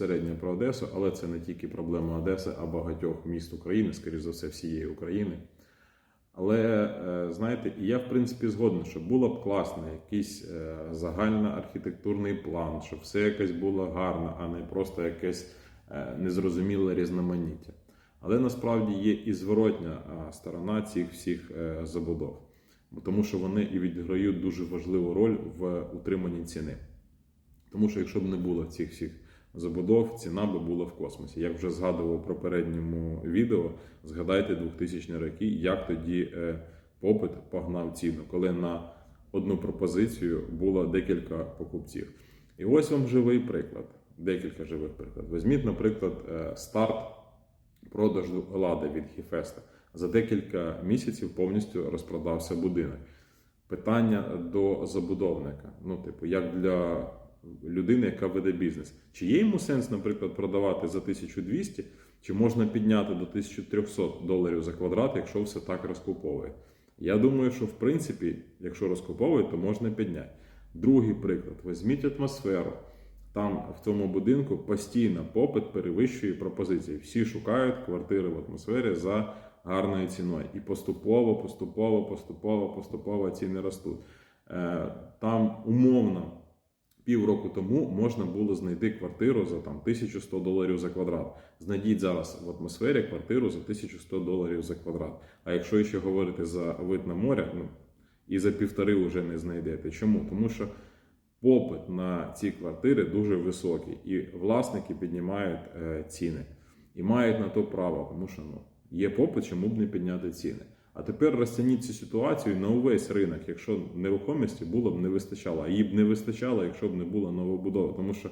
безпосередньо про Одесу, але це не тільки проблема Одеси, а багатьох міст України, скоріш за все, всієї України. Але е, знаєте, я в принципі згоден, що було б класно, якийсь е, загальний архітектурний план, щоб все якось було гарно, а не просто якесь е, незрозуміле різноманіття. Але насправді є і зворотня сторона цих всіх забудов, тому що вони і відіграють дуже важливу роль в утриманні ціни. Тому що якщо б не було цих всіх забудов, ціна би була в космосі. Як вже згадував в попередньому відео, згадайте 2000 роки, як тоді е, попит погнав ціну, коли на одну пропозицію було декілька покупців. І ось вам живий приклад, декілька живих прикладів. Візьміть, наприклад, е, старт продажу лади від Хіфеста. За декілька місяців повністю розпродався будинок. Питання до забудовника. Ну, типу, як для людини, яка веде бізнес. Чи є йому сенс, наприклад, продавати за 1200, чи можна підняти до 1300 доларів за квадрат, якщо все так розкуповує? Я думаю, що в принципі, якщо розкуповує, то можна підняти. Другий приклад: візьміть атмосферу. Там в цьому будинку постійно попит перевищує пропозиції. Всі шукають квартири в атмосфері за гарною ціною. І поступово, поступово, поступово, поступово ціни ростуть. Е, Там умовно півроку тому можна було знайти квартиру за там 1100 доларів за квадрат. Знайдіть зараз в атмосфері квартиру за 1100 доларів за квадрат. А якщо ще говорити за вид на море, ну і за півтори вже не знайдете. Чому? Тому що попит на ці квартири дуже високий, і власники піднімають е, ціни і мають на то право, тому що ну, є попит, чому б не підняти ціни. А тепер розцініть цю ситуацію на увесь ринок, якщо нерухомості було б не вистачало, а її б не вистачало, якщо б не було новобудови. Тому що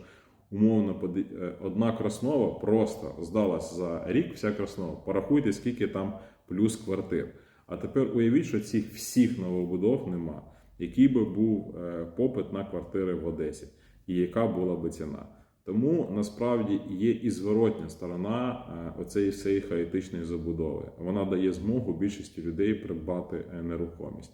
умовно е, одна краснова просто здалась за рік, вся краснова. Порахуйте, скільки там плюс квартир. А тепер уявіть, що цих всіх новобудов нема. Який би був е, попит на квартири в Одесі, і яка була би ціна. Тому насправді є і зворотня сторона е, оцеї всієї хаотичної забудови. Вона дає змогу більшості людей придбати е, нерухомість.